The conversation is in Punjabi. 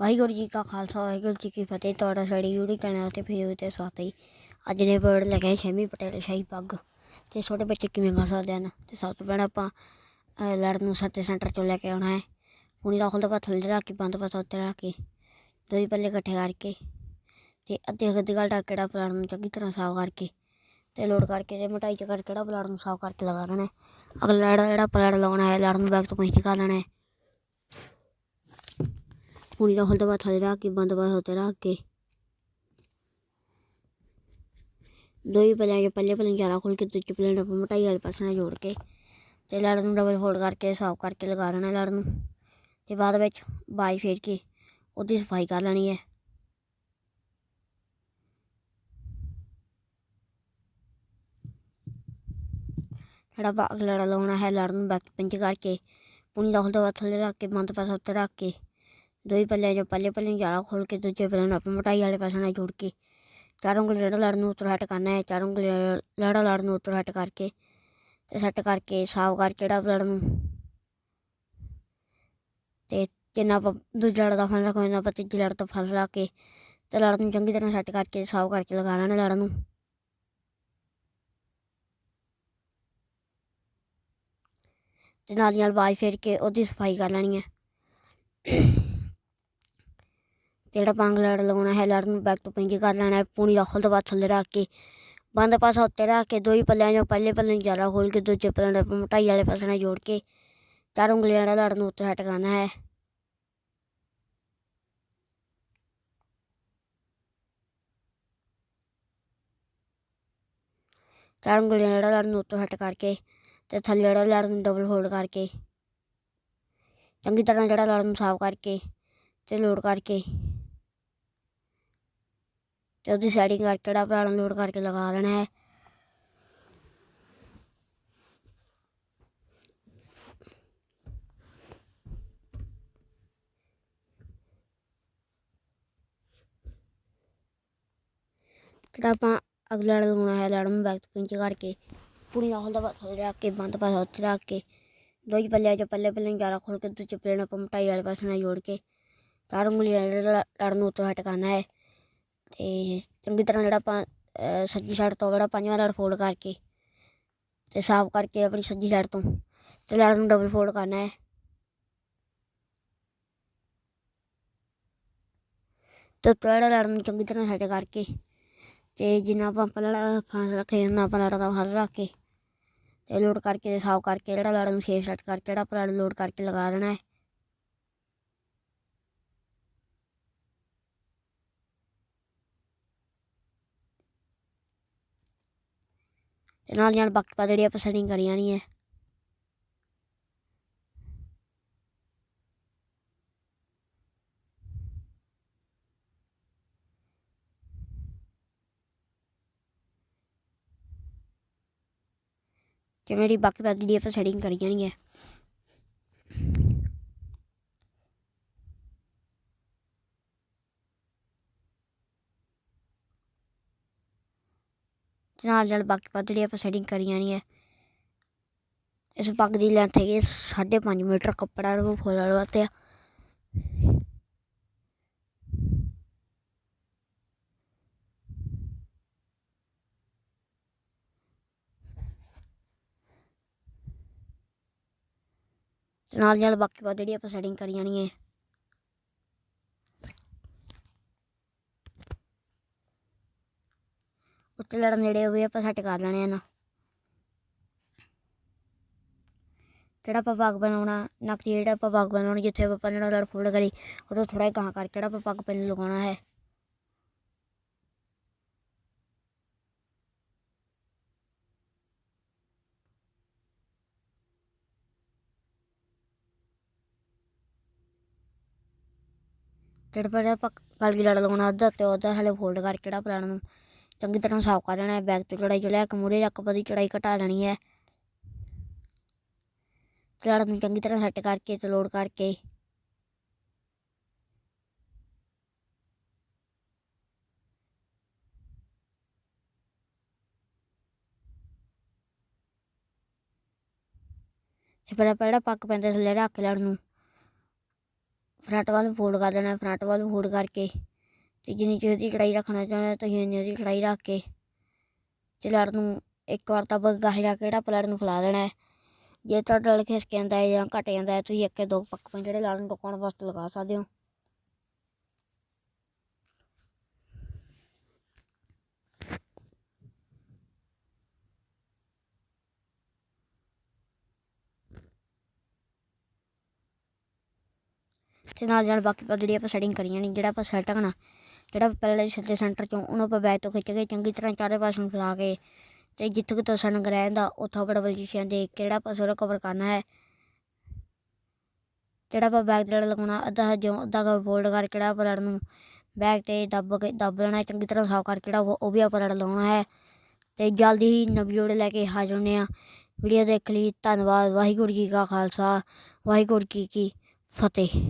ਵਾਹਿਗੁਰੂ ਜੀ ਕਾ ਖਾਲਸਾ ਵਾਹਿਗੁਰੂ ਜੀ ਕੀ ਫਤਿਹ। ਤੁਹਾਡਾ ਸਾਡੀ YouTube ਚੈਨਲ ਤੇ ਫੇਰ ਤੇ ਸਵਾਗਤ ਹੈ ਅੱਜ ਨੇ ਵਰਡ ਲੱਗਿਆ ਛੇਵੀਂ ਪਟੇਲ ਸ਼ਾਹੀ ਪੱਗ। ਤੇ ਛੋਟੇ ਬੱਚੇ ਕਿਵੇਂ ਕਰ ਸਕਦੇ ਹਨ? ਤੇ ਸਭ ਤੋਂ ਪਹਿਲਾਂ ਆਪਾਂ ਅਹ, ਲੜ ਨੂੰ ਸੱਤੇ ਸੈਂਟਰ ਚੋਂ ਲੈ ਕੇ ਆਉਣਾ ਹੈ। ਪੂਣੀ ਦਾ ਖੁੱਲ੍ਹ ਪਾ ਥੱਲੇ ਰੱਖ ਕੇ ਬੰਦ ਪਾਸਾ ਉੱਤੇ ਰੱਖ ਕੇ ਦੋਈ ਪੱਲੇ ਇਕੱਠੇ ਕਰਕੇ ਤੇ ਅੱਧੇ ਅੱਧੇ ਗਲ ਢੱਕ ਕਿਹੜਾ ਪਲਾਟ ਨੂੰ ਚੰਗੀ ਤਰ੍ਹਾਂ ਸਾਫ਼ ਕਰਕੇ ਤੇ ਲੋਡ ਕਰਕੇ ਤੇ ਮੋਟਾਈ ਚ ਕਰ ਕਿਹੜਾ ਪਲਾਟ ਨੂੰ ਸਾਫ਼ ਕਰਕੇ ਲਗਾ ਲੈਣਾ ਹੈ। ਅਗਲਾ ਲੜ ਜਿਹੜਾ ਪਲਾਟ ਲਾਉਣਾ ਹੈ ਲੜਨ ਨੂੰ ਬੈਕ ਤੋਂ ਪੈਂਚੀ ਕਰ ਲੈਣਾ ਹੈ। ਪੂਣੀ ਦਾ ਖੁੱਲ੍ਹ ਪਾ ਥੱਲੇ ਰੱਖ ਕੇ, ਬੰਦ ਪਾਸਾ ਉੱਤੇ ਰੱਖ ਕੇ। ਦੋਈ ਪੱਲਿਆਂ 'ਚ ਪੱਲੇ ਪੱਲੇ ਜ਼ਿਆਦਾ ਖੋਲ ਕੇ, ਦੂਜੇ ਪੱਲੇ ਨੂੰ ਮੋਟਾਈ ਵਾਲੇ ਪਾਸੇ ਨਾਲ ਜੋੜ ਕੇ ਤੇ ਲੜ ਨੂੰ ਡਬਲ ਫੋਲਡ ਕਰਕੇ, ਸਾਫ਼ ਕਰਕੇ ਲਗਾ ਲੈਣਾ ਲੜ ਨੂੰ। ਤੇ ਬਾਅਦ ਵਿੱਚ ਬਾਈ ਫੇਰ ਕੇ ਉਹਦੀ ਸਫ਼ਾਈ ਕਰ ਲੈਣੀ ਹੈ। ਜਿਹੜਾ ਬਾਗ ਲੜਾ ਲਾਉਣਾ ਹੈ, ਲੜ ਨੂੰ ਬੈਕ ਪਿੰਚ ਕਰਕੇ, ਪੁਣੀ ਦਾ ਖੁੱਲ੍ਹਾ ਥੱਲੇ ਰੱਖ ਕੇ, ਬੰਦ ਪਾਸਾ ਉੱਤੇ ਰੱਖ ਕੇ। ਦੋਈ ਪੱਲਿਆਂ 'ਚ ਪੱਲੇ ਪੱਲੇ ਜ਼ਿਆਦਾ ਖੋਲ ਕੇ ਦੂਜੇ ਪੱਲੇ ਨੂੰ ਆਪਣੀ ਮੋਟਾਈ ਵਾਲੇ ਪਾਸੇ ਨਾਲ ਜੋੜ ਕੇ ਚਾਰੋਂ ਉਂਗਲੀ ਲੜਾ ਲੜ ਨੂੰ ਉੱਤਰ ਹਟ ਕਰਨਾ ਹੈ, ਚਾਰੋਂ ਉਂਗਲੀ ਲੜਾ ਲੜ ਨੂੰ ਉੱਤਰ ਹਟ ਕਰਕੇ ਤੇ ਸੈੱਟ ਕਰਕੇ ਸਾਫ਼ ਕਰ ਜਿਹੜਾ ਲੜ ਨੂੰ। ਤੇ ਜਿੰਨਾ ਆਪਾਂ ਦੂਜੇ ਲੜ ਦਾ ਫਲ ਰੱਖੋ ਇਹਨਾਂ ਆਪਾਂ ਤੀਜੀ ਲੜ ਤੋਂ ਫਲ ਲਾ ਕੇ ਤੇ ਲੜ ਨੂੰ ਚੰਗੀ ਤਰ੍ਹਾਂ ਸੈੱਟ ਕਰਕੇ ਸਾਫ਼ ਕਰਕੇ ਲਗਾ ਲੈਣਾ ਲੜ ਨੂੰ। ਤੇ ਨਾਲ ਦੀ ਨਾਲ ਬਾਈ ਫੇਰ ਕੇ ਉਹਦੀ ਸਫ਼ਾਈ ਕਰ ਲੈਣੀ ਹੈ। ਜਿਹੜਾ ਪੰਗ ਲੜ ਲਾਉਣਾ ਹੈ ਲੜ ਨੂੰ ਬੈਕ ਤੋਂ ਪਿੰਜ ਕਰ ਲੈਣਾ ਹੈ, ਪੂਣੀ ਦਾ ਤੋਂ ਬਾਅਦ ਥੱਲੇ ਰੱਖ ਕੇ, ਬੰਦ ਪਾਸਾ ਉੱਤੇ ਰੱਖ ਕੇ, ਦੋ ਹੀ ਪੱਲਿਆਂ ਚੋਂ ਪਹਿਲੇ ਪੱਲੇ ਨੂੰ ਜ਼ਿਆਦਾ ਖੋਲ ਕੇ, ਦੂਜੇ ਪੱਲੇ ਨੂੰ ਮੋਟਾਈ ਵਾਲੇ ਪਾਸੇ ਨਾਲ ਜੋੜ ਕੇ, ਚਾਰ ਉਂਗਲੀਆਂ ਨਾਲ ਲੜ ਨੂੰ ਉੱਤੇ ਹਟ ਕਰਨਾ ਹੈ। ਚਾਰ ਉਂਗਲੀਆਂ ਜਿਹੜਾ ਲੜ ਨੂੰ ਉੱਤੇ ਹਟ ਕਰਕੇ ਤੇ ਥੱਲੇ ਜਿਹੜਾ ਲੜ ਨੂੰ ਡਬਲ ਹੋਲਡ ਕਰਕੇ, ਚੰਗੀ ਤਰ੍ਹਾਂ ਜਿਹੜਾ ਲੜ ਨੂੰ ਸਾਫ਼ ਕਰਕੇ ਤੇ ਲੋਡ ਕਰਕੇ ਤੇ ਉਹਦੀ ਸੈਟਿੰਗ ਕਰਕੇ ਜਿਹੜਾ ਪਲਾਟ ਕਰਕੇ ਲਗਾ ਦੇਣਾ ਹੈ। ਜਿਹੜਾ ਆਪਾਂ ਅਗਲਾ ਲਗਾਉਣਾ ਹੈ ਲੜ ਨੂੰ ਬੈਕ ਪਿੰਚ ਕਰਕੇ। ਪੂਰੀ ਨਾਲ ਦਾ ਥੱਲੇ ਰੱਖ ਕੇ, ਬੰਦ ਪਾਸਾ ਉੱਥੇ ਰੱਖ ਕੇ ਦੋਈ ਪੱਲਿਆਂ ਚ ਪੱਲੇ ਪੱਲੇ ਨੂੰ ਖੋਲ ਕੇ ਦੂਜੇ ਪੱਲੇ ਨੂੰ ਆਪਾਂ ਮੋਟਾਈ ਵਾਲੇ ਪਾਸੇ ਨਾਲ ਜੋੜ ਕੇ ਚਾਰ ਉਂਗਲੀਆਂ ਨਾਲ ਲੜ ਨੂੰ ਉੱਤੋਂ ਹਟ ਕਰਨਾ ਹੈ। ਤੇ ਚੰਗੀ ਤਰ੍ਹਾਂ ਜਿਹੜਾ ਆਪਾਂ ਸੱਜੀ ਸਾਈਡ ਤੋਂ ਜਿਹੜਾ ਪੰਜਵਾਂ ਲੜ ਫੋਲਡ ਕਰਕੇ ਤੇ ਸਾਫ਼ ਕਰਕੇ ਆਪਣੀ ਸੱਜੀ ਸਾਈਡ ਤੋਂ ਤੇ ਲੜ ਨੂੰ ਡਬਲ ਫੋਲਡ ਕਰਨਾ ਹੈ। ਤੇ ਉੱਤੋਂ ਜਿਹੜਾ ਲੜ ਨੂੰ ਚੰਗੀ ਤਰ੍ਹਾਂ ਸੈੱਟ ਕਰਕੇ ਤੇ ਜਿੰਨਾ ਆਪਾਂ ਪਹਿਲਾਂ ਫਾਂਸ ਰੱਖੇ ਉਹਨਾਂ ਆਪਾਂ ਲੜ ਦਾ ਫਲ ਰੱਖ ਕੇ ਤੇ ਲੋਡ ਕਰਕੇ ਤੇ ਸਾਫ਼ ਕਰਕੇ ਜਿਹੜਾ ਲੜ ਨੂੰ ਸ਼ੇਪ ਸੈੱਟ ਕਰਕੇ ਜਿਹੜਾ ਆਪਾਂ ਲੋਡ ਕਰਕੇ ਲਗਾ ਦੇਣਾ ਹੈ। ਤੇ ਨਾਲ ਦੀ ਨਾਲ ਬਾਕੀ ਪਾ ਜਿਹੜੀ ਆਪਾਂ ਸੈਟਿੰਗ ਕਰੀ ਜਾਣੀ ਹੈ। ਤੇ ਮੇਰੀ ਬਾਕੀ ਪਾ ਜਿਹੜੀ ਆਪਾਂ ਸੈਟਿੰਗ ਕਰੀ ਜਾਣੀ ਹੈ। ਤੇ ਨਾਲ ਨਾਲ ਬਾਕੀ ਪਾ ਜਿਹੜੀ ਆਪਾਂ ਸੈਟਿੰਗ ਕਰੀ ਜਾਣੀ ਹੈ ਇਸ ਪੱਗ ਦੀ ਲੈਂਥ ਹੈਗੀ ਹੈ ਸਾਢੇ ਪੰਜ ਮੀਟਰ, ਕੱਪੜਾ ਉਹ ਫੁੱਲ ਵਾਲਾ ਆ। ਨਾਲ ਨਾਲ ਬਾਕੀ ਪਾ ਜਿਹੜੀ ਆਪਾਂ ਸੈਟਿੰਗ ਕਰੀ ਜਾਣੀ ਹੈ ਤੇ ਲੜਨ ਨੇੜੇ ਹੋਵੇ ਆਪਾਂ ਸੈੱਟ ਕਰ ਲੈਣੇ ਆ ਨਾ। ਜਿਹੜਾ ਆਪਾਂ ਪੱਗ ਬਣਾਉਣਾ ਨਾ ਕਿ ਜਿਹੜਾ ਆਪਾਂ ਪੱਗ ਬਣਾਉਣੀ ਜਿੱਥੇ ਆਪਾਂ ਪੰਜਣਾ ਲੜ ਫੋਲਡ ਕਰੀ ਉਹ ਤੋਂ ਥੋੜਾ ਗਾਂ ਕਰਕੇ ਜਿਹੜਾ ਆਪਾਂ ਪੱਗ ਪਹਿਲੇ ਲਗਾਉਣਾ ਹੈ। ਜਿਹੜਾ ਪਹਿਲਾਂ ਆਪਾਂ ਗਲਗੀ ਲੜ ਲਗਾਉਣਾ, ਅੱਧਾ ਤੇ ਉਹਦਾ ਹਲੇ ਫੋਲਡ ਕਰਕੇ ਜਿਹੜਾ ਪਲਾਨ ਨੂੰ ਚੰਗੀ ਤਰ੍ਹਾਂ ਸਾਫ਼ ਕਰ ਲੈਣਾ ਹੈ ਬੈਕ ਤੋਂ ਚੜਾਈ ਜੋ ਇੱਕ ਕੇ ਮੂਰੇ ਚੱਕ ਪਦੀ ਚੜਾਈ ਘਟਾ ਲੈਣੀ ਹੈ। ਲੜ ਨੂੰ ਚੰਗੀ ਤਰ੍ਹਾਂ ਸੈੱਟ ਕਰਕੇ ਤੇ ਲੋਡ ਕਰਕੇ। ਤੇ ਫਿਰ ਆਪਾਂ ਜਿਹੜਾ ਪੱਕ ਪੈਂਦਾ ਥੱਲੇ ਰੱਖ ਕੇ ਲੜ ਨੂੰ ਫਰੰਟ ਵੱਲ ਨੂੰ ਫੋਲਡ ਕਰ ਦੇਣਾ ਫਰੰਟ ਵੱਲ ਨੂੰ ਫੋਲਡ ਕਰਕੇ। ਤੇ ਜਿੰਨੀ ਚਿਰ ਦੀ ਕੜਾਈ ਰੱਖਣਾ ਚਾਹੁੰਦੇ ਹੋ, ਤੁਸੀਂ ਇੰਨੀ ਦੀ ਕੜਾਈ ਰੱਖ ਕੇ ਤੇ ਲੜ ਨੂੰ ਇੱਕ ਵਾਰ ਤਾਂ ਗਾਹੀ ਰੱਖ ਕੇ ਜਿਹੜਾ ਪਲੜ ਨੂੰ ਫੈਲਾ ਦੇਣਾ ਹੈ। ਜੇ ਤੁਹਾਡਾ ਲੜ ਖਿਸਕ ਜਾਂਦਾ ਹੈ ਜਾਂ ਘਟ ਜਾਂਦਾ ਹੈ, ਤੁਸੀਂ ਇੱਕ ਦੋ ਪੱਕ ਪਾ ਜਿਹੜੇ ਲੜ ਨੂੰ ਟੁਕਾਉਣ ਵਾਸਤੇ ਲਗਾ ਸਕਦੇ ਹੋ। ਤੇ ਨਾਲ ਨਾਲ ਬਾਕੀ ਜਿਹੜੀ ਆਪਾਂ ਸੈਟਿੰਗ ਕਰੀਆਂ ਨਹੀਂ ਜਿਹੜਾ ਆਪਾਂ ਸੈੱਟ ਕਰਨਾ ਜਿਹੜਾ ਪਹਿਲੇ ਸਿੱਧੇ ਸੈਂਟਰ ਚੋਂ ਉਹਨੂੰ ਆਪਾਂ ਬੈਕ ਤੋਂ ਖਿੱਚ ਕੇ ਚੰਗੀ ਤਰ੍ਹਾਂ ਚਾਰੇ ਪਾਸੇ ਨੂੰ ਫੈਲਾ ਕੇ ਤੇ ਜਿੱਥੇ ਕਿਤੋਂ ਸਨ ਰਹਿੰਦਾ ਉੱਥੋਂ ਆਪਣਾ ਪੋਜੀਸ਼ਨ ਦੇ ਕਿਹੜਾ ਜਿਹੜਾ ਆਪਾਂ ਕਵਰ ਕਰਨਾ ਹੈ, ਜਿਹੜਾ ਆਪਾਂ ਬੈਕ ਜਿਹੜਾ ਲਗਾਉਣਾ, ਅੱਧਾ ਜੋ ਅੱਧਾ ਕਵਰ ਫੋਲਡ ਕਰਕੇ ਜਿਹੜਾ ਆਪਾਂ ਲੜ ਨੂੰ ਬੈਕ ਤੇ ਦੱਬ ਕੇ ਦੱਬ ਲੈਣਾ ਚੰਗੀ ਤਰ੍ਹਾਂ ਸਾਫ਼ ਕਰ ਕਿਹੜਾ ਉਹ ਵੀ ਆਪਾਂ ਲੜ ਲਾਉਣਾ ਹੈ। ਤੇ ਜਲਦੀ ਹੀ ਨਵੀਂ ਵੀਡੀਓ ਲੈ ਕੇ ਹਾਜ਼ਰ ਹੁੰਦੇ ਹਾਂ। ਵੀਡੀਓ ਦੇਖ ਲਈ, ਧੰਨਵਾਦ, ਵਾਹਿਗੁਰੂ ਜੀ ਕਾ ਖਾਲਸਾ, ਵਾਹਿਗੁਰੂ ਜੀ ਕੀ ਫਤਿਹ।